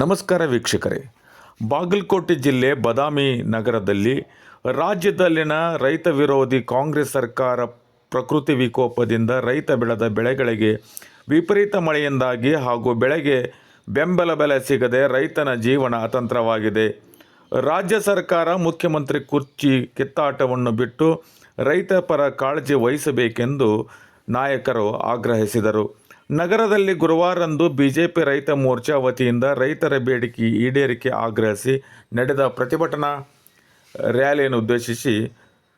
ನಮಸ್ಕಾರ ವೀಕ್ಷಕರೇ. ಬಾಗಲಕೋಟೆ ಜಿಲ್ಲೆ ಬದಾಮಿ ನಗರದಲ್ಲಿ ರಾಜ್ಯದಲ್ಲಿನ ರೈತ ವಿರೋಧಿ ಕಾಂಗ್ರೆಸ್ ಸರ್ಕಾರ ಪ್ರಕೃತಿ ವಿಕೋಪದಿಂದ ರೈತ ಬೆಳೆದ ಬೆಳೆಗಳಿಗೆ ವಿಪರೀತ ಮಳೆಯಿಂದಾಗಿ ಹಾಗೂ ಬೆಳೆಗೆ ಬೆಂಬಲ ಬೆಲೆ ಸಿಗದೆ ರೈತನ ಜೀವನ ಅತಂತ್ರವಾಗಿದೆ. ರಾಜ್ಯ ಸರ್ಕಾರ ಮುಖ್ಯಮಂತ್ರಿ ಕುರ್ಚಿ ಕಿತ್ತಾಟವನ್ನು ಬಿಟ್ಟು ರೈತ ಪರ ಕಾಳಜಿ ವಹಿಸಬೇಕೆಂದು ನಾಯಕರು ಆಗ್ರಹಿಸಿದರು. ನಗರದಲ್ಲಿ ಗುರುವಾರಂದು ಬಿಜೆಪಿ ರೈತ ಮೋರ್ಚಾ ವತಿಯಿಂದ ರೈತರ ಬೇಡಿಕೆ ಈಡೇರಿಕೆ ಆಗ್ರಹಿಸಿ ನಡೆದ ಪ್ರತಿಭಟನಾ ರ್ಯಾಲಿಯನ್ನು ಉದ್ದೇಶಿಸಿ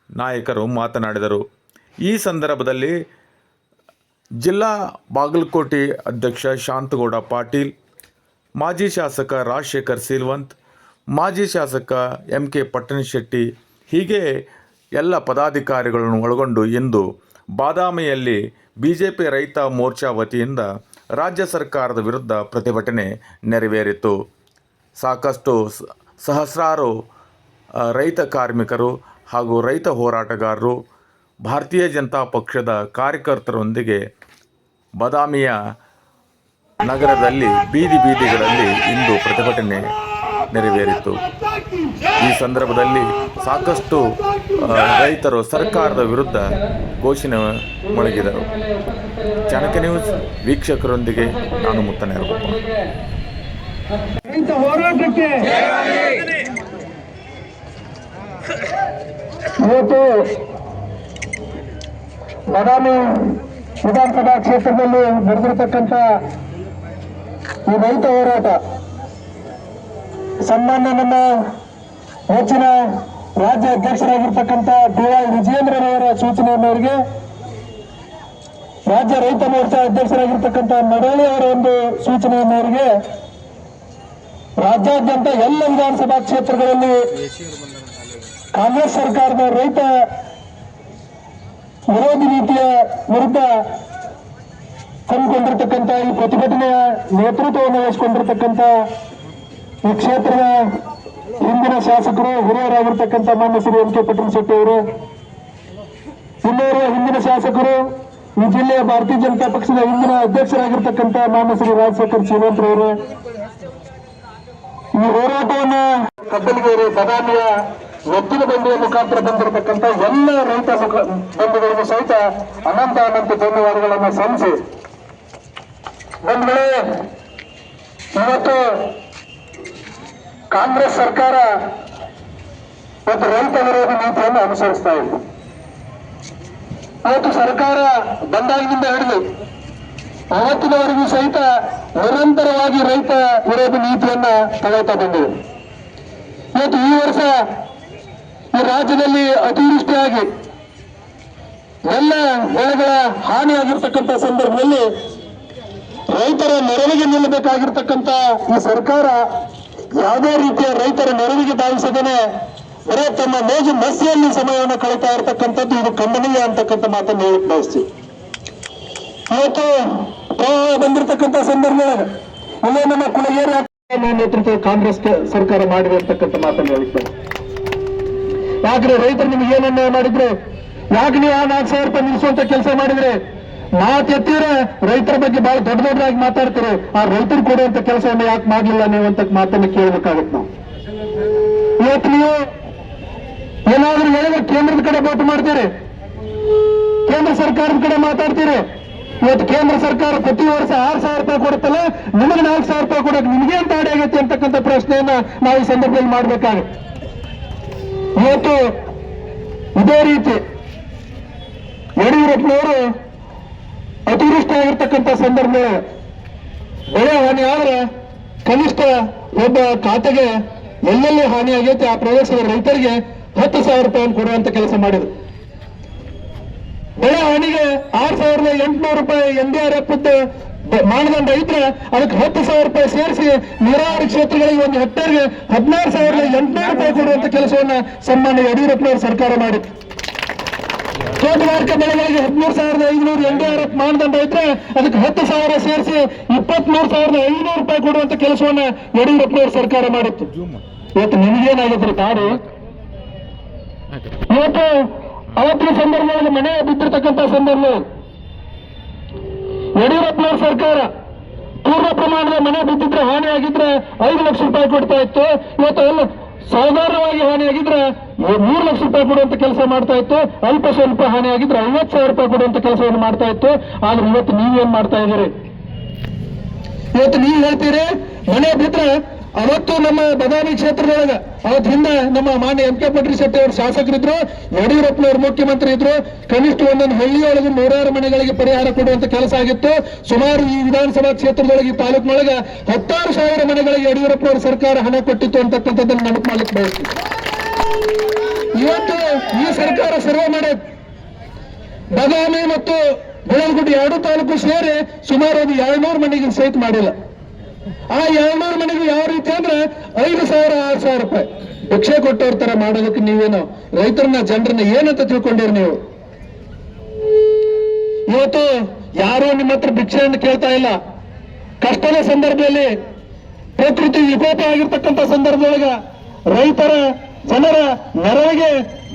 ನಾಯಕರು ಮಾತನಾಡಿದರು. ಈ ಸಂದರ್ಭದಲ್ಲಿ ಜಿಲ್ಲಾ ಬಾಗಲಕೋಟೆ ಅಧ್ಯಕ್ಷ ಶಾಂತಗೌಡ ಪಾಟೀಲ್, ಮಾಜಿ ಶಾಸಕ ರಾಜಶೇಖರ್ ಸಿಲ್ವಂತ್, ಮಾಜಿ ಶಾಸಕ ಎಂ ಕೆ ಪಟ್ಟಣಶೆಟ್ಟಿ, ಹೀಗೆ ಎಲ್ಲ ಪದಾಧಿಕಾರಿಗಳನ್ನು ಒಳಗೊಂಡು ಇಂದು ಬಾದಾಮಿಯಲ್ಲಿ ಬಿಜೆಪಿ ರೈತ ಮೋರ್ಚಾ ವತಿಯಿಂದ ರಾಜ್ಯ ಸರ್ಕಾರದ ವಿರುದ್ಧ ಪ್ರತಿಭಟನೆ ನೆರವೇರಿತು. ಸಾಕಷ್ಟು ಸಹಸ್ರಾರು ರೈತ ಕಾರ್ಮಿಕರು ಹಾಗೂ ರೈತ ಹೋರಾಟಗಾರರು ಭಾರತೀಯ ಜನತಾ ಪಕ್ಷದ ಕಾರ್ಯಕರ್ತರೊಂದಿಗೆ ಬದಾಮಿಯ ನಗರದಲ್ಲಿ ಬೀದಿ ಬೀದಿಗಳಲ್ಲಿ ಇಂದು ಪ್ರತಿಭಟನೆ ನೆರವೇರಿತು. ಈ ಸಂದರ್ಭದಲ್ಲಿ ಸಾಕಷ್ಟು ರೈತರು ಸರ್ಕಾರದ ವಿರುದ್ಧ ಘೋಷಣೆ ಮೊಳಗಿದರು. ಚಾಣಕ್ಯ ನ್ಯೂಸ್ ವೀಕ್ಷಕರೊಂದಿಗೆ ನಾನು ಮುತ್ತನೆ ಹೋರಾಟಕ್ಕೆ ಬಾದಾಮಿ ವಿಧಾನಸಭಾ ಕ್ಷೇತ್ರದಲ್ಲಿ ನಡೆದಿರತಕ್ಕಂಥ ಈ ರೈತ ಹೋರಾಟ ಸನ್ಮಾನ್ಯ ನಮ್ಮ ಹೆಚ್ಚಿನ ರಾಜ್ಯ ಅಧ್ಯಕ್ಷರಾಗಿರ್ತಕ್ಕಂಥ ಡಿ ವೈ ವಿಜಯೇಂದ್ರರವರ ಸೂಚನೆ ಮೇರೆಗೆ ರಾಜ್ಯ ರೈತ ಮೋರ್ಚಾ ಅಧ್ಯಕ್ಷರಾಗಿರ್ತಕ್ಕಂಥ ನಡಾಳಿ ಅವರ ಒಂದು ಸೂಚನೆ ಮೇರೆಗೆ ರಾಜ್ಯಾದ್ಯಂತ ಎಲ್ಲ ವಿಧಾನಸಭಾ ಕ್ಷೇತ್ರಗಳಲ್ಲಿ ಕಾಂಗ್ರೆಸ್ ಸರ್ಕಾರದ ರೈತ ವಿರೋಧಿ ನೀತಿಯ ವಿರುದ್ಧ ಹಮ್ಮಿಕೊಂಡಿರ್ತಕ್ಕಂಥ ಈ ಪ್ರತಿಭಟನೆಯ ನೇತೃತ್ವವನ್ನು ವಹಿಸಿಕೊಂಡಿರ್ತಕ್ಕಂಥ ಈ ಕ್ಷೇತ್ರದ ಹಿಂದಿನ ಶಾಸಕರು, ಹಿರಿಯರಾಗಿರ್ತಕ್ಕಂಥ ಮಾನ್ಯ ಶ್ರೀ ಎಂ ಕೆ ಪಟೇಲ್ ಶೆಟ್ಟಿ ಅವರು, ಜಿಲ್ಲೆಯ ಹಿಂದಿನ ಶಾಸಕರು, ಈ ಜಿಲ್ಲೆಯ ಭಾರತೀಯ ಜನತಾ ಪಕ್ಷದ ಹಿಂದಿನ ಅಧ್ಯಕ್ಷರಾಗಿರ್ತಕ್ಕಂಥ ಮಾನ್ಯ ಶ್ರೀ ರಾಜಶೇಖರ್ ಶ್ರೀಮಂತರವರು ಈ ಹೋರಾಟವನ್ನು ಕಬ್ಬಲಿಗೇರಿ ಬದಾಮಿಯ ಎತ್ತಿನ ಬಂಡಿಯ ಮುಖಾಂತರ ಬಂದಿರತಕ್ಕಂಥ ಎಲ್ಲ ರೈತ ಬಂಧುಗಳಿಗೂ ಸಹಿತ ಅನಂತ ಅನಂತ ಧನ್ಯವಾದಗಳನ್ನು ಸಲ್ಲಿಸಿ. ಬಂಧುಗಳೇ, ಇವತ್ತು ಕಾಂಗ್ರೆಸ್ ಸರ್ಕಾರ ಒಂದು ರೈತ ವಿರೋಧಿ ನೀತಿಯನ್ನು ಅನುಸರಿಸ್ತಾ ಇದೆ. ಇವತ್ತು ಸರ್ಕಾರ ಬಂದಾಗಿನಿಂದ ಹಿಡಿದು ಅವತ್ತಿನವರೆಗೂ ಸಹಿತ ನಿರಂತರವಾಗಿ ರೈತ ವಿರೋಧಿ ನೀತಿಯನ್ನ ತಗೊಳ್ತಾ ಬಂದಿದೆ. ಇವತ್ತು ಈ ವರ್ಷ ಈ ರಾಜ್ಯದಲ್ಲಿ ಅತಿವೃಷ್ಟಿಯಾಗಿ ಎಲ್ಲ ಬೆಳೆಗಳ ಹಾನಿಯಾಗಿರ್ತಕ್ಕಂಥ ಸಂದರ್ಭದಲ್ಲಿ ರೈತರ ನೆರವಿಗೆ ನಿಲ್ಲಬೇಕಾಗಿರ್ತಕ್ಕಂಥ ಈ ಸರ್ಕಾರ ಯಾವುದೇ ರೀತಿಯ ರೈತರ ನೆರವಿಗೆ ಧಾವಿಸದೇನೆ ಬರೇ ತಮ್ಮ ಮೋಜು ಮಸ್ತಿಯಲ್ಲಿ ಸಮಯವನ್ನು ಕಳೀತಾ ಇರತಕ್ಕಂಥದ್ದು ಇದು ಖಂಡನೀಯ ಅಂತಕ್ಕಂಥ ಮಾತನ್ನು ಹೇಳಕ್ ಬಯಸ್ತೀವಿ. ಇವತ್ತು ಪ್ರವಾಹ ಬಂದಿರತಕ್ಕಂಥ ಸಂದರ್ಭದೊಳಗೆ ಅಲ್ಲೇ ನಮ್ಮ ಕುಲಗೇರಿ ನೇತೃತ್ವದ ಕಾಂಗ್ರೆಸ್ ಸರ್ಕಾರ ಮಾಡಿದೆ ಅಂತಕ್ಕಂಥ ಮಾತನ್ನು ಹೇಳಿದ್ದಾರೆ ಯಾಕ್ರೆ ರೈತರು ನಿಮ್ಗೆ ಏನನ್ನ ಮಾಡಿದ್ರೆ? ಯಾಕೆ ನೀವು ಆ ನಾಲ್ಕು ಸಾವಿರ ರೂಪಾಯಿ ನಿಲ್ಲಿಸುವಂತ ಕೆಲಸ ಮಾಡಿದ್ರೆ? ಮಾತು ಎತ್ತಿದ್ರೆ ರೈತರ ಬಗ್ಗೆ ಬಹಳ ದೊಡ್ಡ ದೊಡ್ಡದಾಗಿ ಮಾತಾಡ್ತಾರೆ. ಆ ರೈತರು ಕೊಡುವಂತ ಕೆಲಸವನ್ನು ಯಾಕೆ ಮಾಡ್ಲಿಲ್ಲ ನೀವು ಅಂತ ಮಾತನ್ನು ಕೇಳಬೇಕಾಗುತ್ತೆ ನಾವು. ಇವತ್ತು ನೀವು ಏನಾದ್ರೂ ಹೇಳಿದ್ರೆ ಕೇಂದ್ರದ ಕಡೆ ಬೋಟ್ ಮಾಡ್ತೀರಿ. ಕೇಂದ್ರ ಸರ್ಕಾರದ ಕಡೆ ಮಾತಾಡ್ತೀರಿ. ಇವತ್ತು ಕೇಂದ್ರ ಸರ್ಕಾರ ಪ್ರತಿ ವರ್ಷ ಆರು ಸಾವಿರ ರೂಪಾಯಿ ಕೊಡುತ್ತಲ್ಲ, ನಿಮಗೆ ನಾಲ್ಕು ಸಾವಿರ ರೂಪಾಯಿ ಕೊಡಕ್ಕೆ ನಿಮಗೆ ಅಂತ ಅಡಿ ಆಗೈತೆ ಅಂತಕ್ಕಂಥ ಪ್ರಶ್ನೆಯನ್ನ ನಾವು ಈ ಸಂದರ್ಭದಲ್ಲಿ ಮಾಡ್ಬೇಕಾಗುತ್ತೆ. ಇವತ್ತು ಇದೇ ರೀತಿ ಯಡಿಯೂರಪ್ಪನವರು ಅತಿವೃಷ್ಟಿ ಆಗಿರ್ತಕ್ಕಂಥ ಸಂದರ್ಭ. ಬೆಳೆ ಹಾನಿ ಆದ್ರೆ ಕನಿಷ್ಠ ಒಬ್ಬ ಖಾತೆಗೆ ಎಲ್ಲೆಲ್ಲಿ ಹಾನಿ ಆಗೈತೆ ಆ ಪ್ರದೇಶದ ರೈತರಿಗೆ ಹತ್ತು ಸಾವಿರ ರೂಪಾಯಿ ಕೊಡುವಂತ ಕೆಲಸ ಮಾಡಿದ್ರು. ಬೆಳೆ ಹಾನಿಗೆ ಆರ್ ಸಾವಿರದ ಎಂಟುನೂರು ರೂಪಾಯಿ ಎನ್ ಡಿ ಆರ್ ಎಫ್ ಮಾನದಂಡ ಇದ್ರೆ ಅದಕ್ಕೆ ಹತ್ತು ಸಾವಿರ ರೂಪಾಯಿ ಸೇರಿಸಿ ನೀರಾವರಿ ಕ್ಷೇತ್ರಗಳಿಗೆ ಒಂದು ಹೆಕ್ಟೇರ್ಗೆ ಹದಿನಾರು ಸಾವಿರದ ಎಂಟುನೂರು ರೂಪಾಯಿ ಕೊಡುವಂತ ಕೆಲಸವನ್ನ ಸನ್ಮಾನ್ಯ ಯಡಿಯೂರಪ್ಪನವರು ಸರ್ಕಾರ ಮಾಡಿತ್ತು ತೋಟಗಾರಿಕೆ ಬೆಳೆಗಳಿಗೆ ಹದಿಮೂರು ಸಾವಿರದ ಐನೂರು ಎನ್ ಡಿ ಆರ್ ಎಫ್ ಮಾನದಂಡ ಇದ್ರೆ ಅದಕ್ಕೆ ಹತ್ತು ಸಾವಿರ ಸೇರಿಸಿ ಇಪ್ಪತ್ಮೂರು ಸಾವಿರದ ಐನೂರು ರೂಪಾಯಿ ಕೊಡುವಂತ ಕೆಲಸವನ್ನ ಯಡಿಯೂರಪ್ಪನವರು ಸರ್ಕಾರ ಮಾಡಿತ್ತು. ಇವತ್ತು ನಿಮಗೇನಾಗಿದ್ರು ತಾರು ಇವತ್ತು ಅವತ್ತಿನ ಸಂದರ್ಭದಲ್ಲಿ ಮನೆ ಬಿದ್ದಿರ್ತಕ್ಕಂಥ ಸಂದರ್ಭ. ಯಡಿಯೂರಪ್ಪನವ್ರ ಸರ್ಕಾರ ಪೂರ್ಣ ಪ್ರಮಾಣದ ಮನೆ ಬಿದ್ದಿದ್ರೆ ಹಾನಿ ಆಗಿದ್ರೆ ಐದು ಲಕ್ಷ ರೂಪಾಯಿ ಕೊಡ್ತಾ ಇತ್ತು. ಇವತ್ತು ಎಲ್ಲ ಸಾಧಾರಣವಾಗಿ ಹಾನಿ ಆಗಿದ್ರೆ ಮೂರು ಲಕ್ಷ ರೂಪಾಯಿ ಕೊಡುವಂತ ಕೆಲಸ ಮಾಡ್ತಾ ಇತ್ತು. ಅಲ್ಪ ಸ್ವಲ್ಪ ಹಾನಿ ಆಗಿದ್ರೆ ಐವತ್ತು ಸಾವಿರ ರೂಪಾಯಿ ಕೊಡುವಂತ ಕೆಲಸವನ್ನು ಮಾಡ್ತಾ ಇತ್ತು. ಆದ್ರೆ ಇವತ್ತು ನೀವೇನ್ ಮಾಡ್ತಾ ಇದ್ದೀರಿ? ಇವತ್ತು ನೀವು ಹೇಳ್ತೀರಿ, ಮನೆ ಬಿದ್ರೆ ಅವತ್ತು ನಮ್ಮ ಬದಾಮಿ ಕ್ಷೇತ್ರದೊಳಗ ಅವತ್ ಹಿಂದೆ ನಮ್ಮ ಮಾನ್ಯ ಎಂ ಕೆ ಪಟ್ರಿ ಶೆಟ್ಟಿ ಅವರು ಶಾಸಕರಿದ್ರು, ಯಡಿಯೂರಪ್ಪನವರು ಮುಖ್ಯಮಂತ್ರಿ ಇದ್ರು. ಕನಿಷ್ಠ ಒಂದೊಂದು ಹಳ್ಳಿಯೊಳಗೆ ನೂರಾರು ಮನೆಗಳಿಗೆ ಪರಿಹಾರ ಕೊಡುವಂತ ಕೆಲಸ ಆಗಿತ್ತು. ಸುಮಾರು ಈ ವಿಧಾನಸಭಾ ಕ್ಷೇತ್ರದೊಳಗೆ, ಈ ತಾಲೂಕಿನೊಳಗೆ ಹತ್ತಾರು ಸಾವಿರ ಮನೆಗಳಿಗೆ ಯಡಿಯೂರಪ್ಪನವರು ಸರ್ಕಾರ ಹಣ ಕೊಟ್ಟಿತ್ತು ಅಂತಕ್ಕಂಥದ್ದನ್ನು ನೆನಪು ಮಾಡ್ಲಿಕ್ಕೆ ಬಯಸ್ತೀವಿ ಇವತ್ತು ಈ ಸರ್ಕಾರ ಸರ್ವೆ ಮಾಡೋದು ಬದಾಮಿ ಮತ್ತು ಬೆಳಗುಡಿ ಎರಡು ತಾಲೂಕು ಸೇರಿ ಸುಮಾರು ಒಂದು ಎರಡ್ನೂರು ಮನೆಗೆ ಸಹಿತ ಮಾಡಿಲ್ಲ. ಆ ಎರಡ್ನೂರು ಮನೆಗೆ ಯಾವ ರೀತಿ ಅಂದ್ರೆ ಐದು ಸಾವಿರ, ಆರು ಸಾವಿರ ರೂಪಾಯಿ. ಭಿಕ್ಷೆ ಕೊಟ್ಟವ್ರ ತರ ಮಾಡೋದಕ್ಕೆ ನೀವೇನು ರೈತರನ್ನ, ಜನರನ್ನ ಏನಂತ ತಿಳ್ಕೊಂಡಿರಿ ನೀವು? ಇವತ್ತು ಯಾರು ನಿಮ್ಮ ಹತ್ರ ಭಿಕ್ಷೆಯನ್ನು ಕೇಳ್ತಾ ಇಲ್ಲ. ಕಷ್ಟದ ಸಂದರ್ಭದಲ್ಲಿ ಪ್ರಕೃತಿ ವಿಕೋಪ ಆಗಿರ್ತಕ್ಕಂಥ ಸಂದರ್ಭದೊಳಗ ರೈತರ ಜನರ ನೆರವಿಗೆ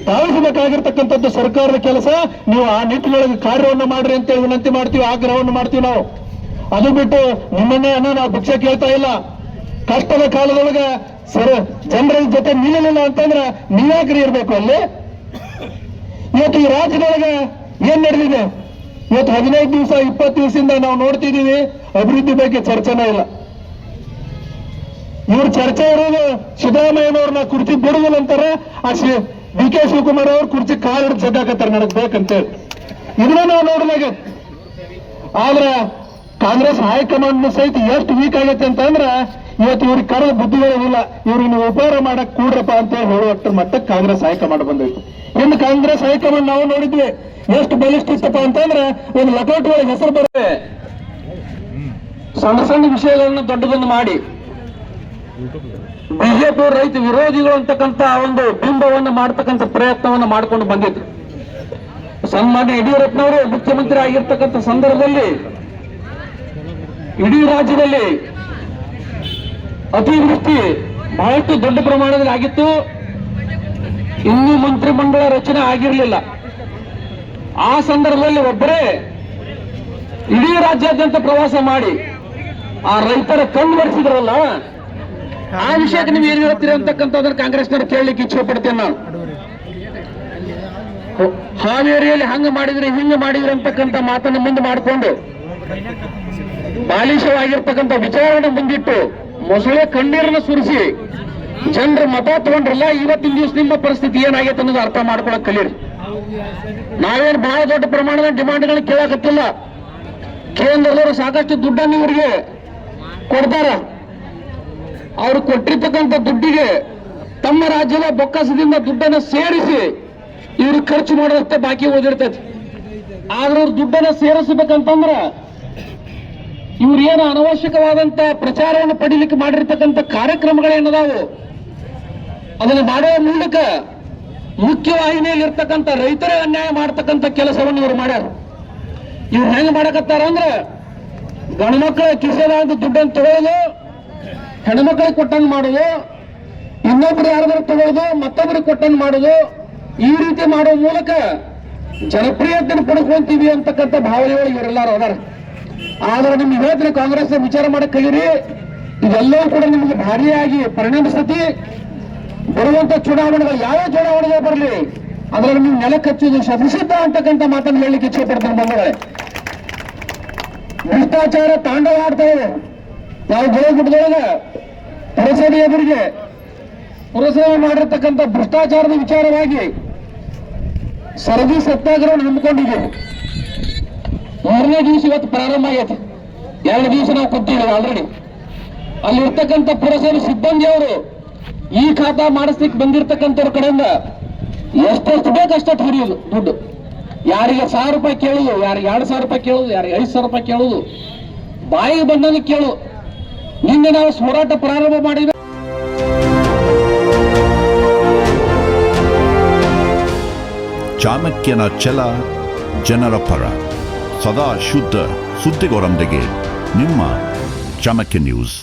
ಧಾವಿಸಬೇಕಾಗಿರ್ತಕ್ಕಂಥದ್ದು ಸರ್ಕಾರದ ಕೆಲಸ. ನೀವು ಆ ನಿಟ್ಟಿನೊಳಗೆ ಕಾರ್ಯವನ್ನು ಮಾಡ್ರಿ ಅಂತೇಳಿ ವಿನಂತಿ ಮಾಡ್ತೀವಿ, ಆಗ್ರಹವನ್ನು ಮಾಡ್ತೀವಿ ನಾವು. ಅದು ಬಿಟ್ಟು ನಿಮ್ಮನ್ನೇ ಅನ್ನ ನಾವು ಭಿಕ್ಷೆ ಕೇಳ್ತಾ ಇಲ್ಲ. ಕಷ್ಟದ ಕಾಲದೊಳಗ ಸರ್, ಜನರ ಜೊತೆ ನಿಲ್ಲಲಿಲ್ಲ ಅಂತಂದ್ರೆ ನೀವ್ಯಾಕ್ರಿ ಇರ್ಬೇಕು ಅಲ್ಲಿ? ಇವತ್ತು ಈ ರಾಜ್ಯದೊಳಗೆ ಏನ್ ನಡೆದಿದೆ? ಇವತ್ತು ಹದಿನೈದು ದಿವಸ, ಇಪ್ಪತ್ತು ದಿವಸದಿಂದ ನಾವು ನೋಡ್ತಿದೀವಿ ಅಭಿವೃದ್ಧಿ ಬಗ್ಗೆ ಚರ್ಚೆನೇ ಇಲ್ಲ. ಇವ್ರ ಚರ್ಚೆ ಇರೋದು ಸಿದ್ದರಾಮಯ್ಯನವ್ರನ್ನ ಕುರ್ಚಿ ಬಿಡುದಿಲ್ಲ ಅಂತಾರೆ. ಆ ಶ್ರೀ ಡಿ ಕೆ ಶಿವಕುಮಾರ್ ಅವ್ರ ಕುರ್ಚಿ ಕಾಲು ಜಗ್ಗಾಕತ್ತಾರ ನನಗ್ ಬೇಕಂತೇಳಿ. ಇದನ್ನ ನಾವು ನೋಡಿದಾಗ ಆದ್ರ ಕಾಂಗ್ರೆಸ್ ಹೈಕಮಾಂಡ್ ಸಹಿತ ಎಷ್ಟು ವೀಕ್ ಆಗೈತೆ ಅಂತಂದ್ರ ಇವತ್ತು ಇವ್ರಿಗೆ ಕರೆದ ಬುದ್ಧಿಗಳಿಲ್ಲ ಇವ್ರಿಗೆ ನೀವು ಉಪಹಾರ ಮಾಡಕ್ ಕೂಡ್ರಪ್ಪ ಅಂತ ಹೇಳಿ ಹೇಳುವಷ್ಟು ಮಟ್ಟಕ್ಕೆ ಕಾಂಗ್ರೆಸ್ ಹೈಕಮಾಂಡ್ ಬಂದೈತಿ. ಇನ್ನು ಕಾಂಗ್ರೆಸ್ ಹೈಕಮಾಂಡ್ ನಾವು ನೋಡಿದ್ವಿ ಎಷ್ಟು ಬಲಿಷ್ಠ ಇತ್ತಪ್ಪ ಅಂತಂದ್ರೆ ಒಂದು ಲಕೋಟ್ ಒಳಗೆ ಹೆಸರು ಬರುತ್ತೆ. ಸಣ್ಣ ಸಣ್ಣ ವಿಷಯಗಳನ್ನ ದೊಡ್ಡದನ್ನು ಮಾಡಿ. ಬಿಜೆಪಿ ರೈತ ವಿರೋಧಿಗಳು ಅಂತಕ್ಕಂಥ ಒಂದು ಬಿಂಬವನ್ನು ಮಾಡ್ತಕ್ಕಂಥ ಪ್ರಯತ್ನವನ್ನು ಮಾಡ್ಕೊಂಡು ಬಂದಿದ್ರು ಸನ್ಮಾನ್ಯ ಯಡಿಯೂರಪ್ಪನವರು ಮುಖ್ಯಮಂತ್ರಿ ಆಗಿರ್ತಕ್ಕಂಥ ಸಂದರ್ಭದಲ್ಲಿ ಇಡೀ ರಾಜ್ಯದಲ್ಲಿ ಅತಿವೃಷ್ಟಿ ಬಹಳಷ್ಟು ದೊಡ್ಡ ಪ್ರಮಾಣದಲ್ಲಿ ಆಗಿತ್ತು. ಇನ್ನೂ ಮಂತ್ರಿಮಂಡಲ ರಚನೆ ಆಗಿರಲಿಲ್ಲ. ಆ ಸಂದರ್ಭದಲ್ಲಿ ಒಬ್ಬರೇ ಇಡೀ ರಾಜ್ಯಾದ್ಯಂತ ಪ್ರವಾಸ ಮಾಡಿ ಆ ರೈತರ ಕಣ್ಣು ಬರೆಸಿದ್ರಲ್ಲ ಆ ವಿಷಯಕ್ಕೆ ನೀವು ಏನ್ ಹೇಳ್ತೀರಿ ಅಂತಕ್ಕಂಥದ್ದನ್ನು ಕಾಂಗ್ರೆಸ್ನವ್ರು ಕೇಳಲಿಕ್ಕೆ ಇಚ್ಛೆ ಪಡ್ತೇನೆ ನಾನು. ಹಾವೇರಿಯಲ್ಲಿ ಹಂಗ ಮಾಡಿದ್ರೆ ಹಿಂಗ ಮಾಡಿದ್ರೆ ಅಂತಕ್ಕಂಥ ಮಾತನ್ನು ಮುಂದೆ ಮಾಡಿಕೊಂಡು ಬಾಲಿಶವಾಗಿರ್ತಕ್ಕಂಥ ವಿಚಾರವನ್ನು ಮುಂದಿಟ್ಟು ಮೊಸಳೆ ಕಣ್ಣೀರನ್ನು ಸುರಿಸಿ ಜನರ ಮತ ತಗೊಂಡ್ರಲ್ಲ, ಇವತ್ತಿನ ದಿವಸ ನಿಮ್ಮ ಪರಿಸ್ಥಿತಿ ಏನಾಗೈತೆ ಅನ್ನೋದು ಅರ್ಥ ಮಾಡ್ಕೊಳಕ್ ಕಲೀರಿ. ನಾವೇನು ಬಹಳ ದೊಡ್ಡ ಪ್ರಮಾಣದ ಡಿಮಾಂಡ್ಗಳನ್ನ ಕೇಳಕತ್ತಿಲ್ಲ. ಕೇಂದ್ರದವರು ಸಾಕಷ್ಟು ದುಡ್ಡನ್ನು ಇವರಿಗೆ ಕೊಡ್ತಾರ. ಅವರು ಕೊಟ್ಟಿರ್ತಕ್ಕಂಥ ದುಡ್ಡಿಗೆ ತಮ್ಮ ರಾಜ್ಯದ ಬೊಕ್ಕಸದಿಂದ ದುಡ್ಡನ್ನು ಸೇರಿಸಿ ಇವರು ಖರ್ಚು ಮಾಡೋದಷ್ಟೇ ಬಾಕಿ ಓದಿರ್ತೈತಿ ಆದ್ರೆ ಅವ್ರ ದುಡ್ಡನ್ನು ಸೇರಿಸಬೇಕಂತಂದ್ರ ಇವ್ರೇನು ಅನವಶ್ಯಕವಾದಂತ ಪ್ರಚಾರವನ್ನು ಪಡಿಲಿಕ್ಕೆ ಮಾಡಿರ್ತಕ್ಕಂಥ ಕಾರ್ಯಕ್ರಮಗಳೇನದಾವು ಅದನ್ನು ಮಾಡುವ ಮೂಲಕ ಮುಖ್ಯವಾಹಿನಿಯಲ್ಲಿ ಇರ್ತಕ್ಕಂಥ ರೈತರೇ ಅನ್ಯಾಯ ಮಾಡ್ತಕ್ಕಂಥ ಕೆಲಸವನ್ನು ಇವರು ಮಾಡ್ಯಾರ. ಇವ್ರು ಹೆಂಗ್ ಮಾಡಕತ್ತಾರ ಅಂದ್ರೆ ಗಣಮಕ್ಕಳ ಕಿಸೆದಾಗ ದುಡ್ಡನ್ನು ತಗೊಳ್ಳೋದು ಹೆಣ್ಮಕ್ಳಿಗೆ ಕೊಟ್ಟಂಗ್ ಮಾಡೋದು, ಇನ್ನೊಬ್ರು ಯಾರಾದ್ರೂ ತಗೊಳ್ಳೋದು ಮತ್ತೊಬ್ರಿಗೆ ಕೊಟ್ಟಂಗ್ ಮಾಡೋದು, ಈ ರೀತಿ ಮಾಡೋ ಮೂಲಕ ಜನಪ್ರಿಯತೆಯನ್ನು ಪಡ್ಕೊಂತೀವಿ ಅಂತಕ್ಕಂಥ ಭಾವನೆಗಳು ಇವರೆಲ್ಲರೂ ಅದಾರ. ಆದ್ರೆ ನಿಮ್ಗೆ ಹೇಳ್ತೀನಿ, ಕಾಂಗ್ರೆಸ್ ವಿಚಾರ ಮಾಡಕ್ ಕೈರಿ ಇದೆಲ್ಲವೂ ಕೂಡ ನಿಮಗೆ ಭಾರಿಯಾಗಿ ಪರಿಣಮಿಸತಿ. ಬರುವಂತ ಚುನಾವಣೆಗಳು ಯಾವ ಚುನಾವಣೆಗಳು ಬರಲಿ ಅದ್ರ ನೀವು ನೆಲಕ್ಕೆ ಕಚ್ಚುದು ಶತಸಿದ್ಧ ಅಂತಕ್ಕಂಥ ಮಾತನ್ನು ಹೇಳಲಿಕ್ಕೆ ಇಚ್ಛೆ ಪಡ್ತೇನೆ ಬಂಧುಗಳೇ. ಭ್ರಷ್ಟಾಚಾರ ತಾಂಡವ ಆಡ್ತಾ ಇದೆ. ನಾವು ಗುಡ್ಡದೊಳಗ ಪುರಸಭೆ ಎದುರಿಗೆ ಪುರಸಭೆ ಮಾಡಿರ್ತಕ್ಕಂಥ ಭ್ರಷ್ಟಾಚಾರದ ವಿಚಾರವಾಗಿ ಸರದಿ ಸತ್ಯಾಗ್ರಹ ಹಮ್ಮಿಕೊಂಡಿದ್ದೇವೆ. ಮೂರನೇ ದಿವಸ ಇವತ್ತು ಪ್ರಾರಂಭ ಆಗೈತೆ. ಎರಡು ದಿವಸ ನಾವು ಕೊಡ್ತೀವಿ ಆಲ್ರೆಡಿ ಅಲ್ಲಿರ್ತಕ್ಕಂಥ ಪುರಸಭೆ ಸಿಬ್ಬಂದಿಯವರು ಈ ಖಾತಾ ಮಾಡಿಸ್ಲಿಕ್ಕೆ ಬಂದಿರ್ತಕ್ಕಂಥವ್ರ ಕಡೆಯಿಂದ ಎಷ್ಟೆಷ್ಟು ಬೇಕಷ್ಟು ಹರಿಯೋದು ದುಡ್ಡು. ಯಾರಿಗೆ ಸಾವಿರ ರೂಪಾಯಿ ಕೇಳುದು ಯಾರಿಗೆ ಎರಡು ಸಾವಿರ ರೂಪಾಯಿ ಕೇಳುದು ಯಾರಿಗೆ ಐದು ಸಾವಿರ ರೂಪಾಯಿ ಕೇಳುದು ಬಾಯಿಗೆ ಬಂದಂಗೆ ಕೇಳು. ನಿನ್ನೆ ನಾವು ಹೋರಾಟ ಪ್ರಾರಂಭ ಮಾಡಿದ ಚಾಣಕ್ಯನ ಛಲ, ಜನರ ಪರ. ಸದಾ ಶುದ್ಧ ಸುದ್ದಿಗೋರೊಂದಿಗೆ ನಿಮ್ಮ ಚಾಣಕ್ಯ ನ್ಯೂಸ್.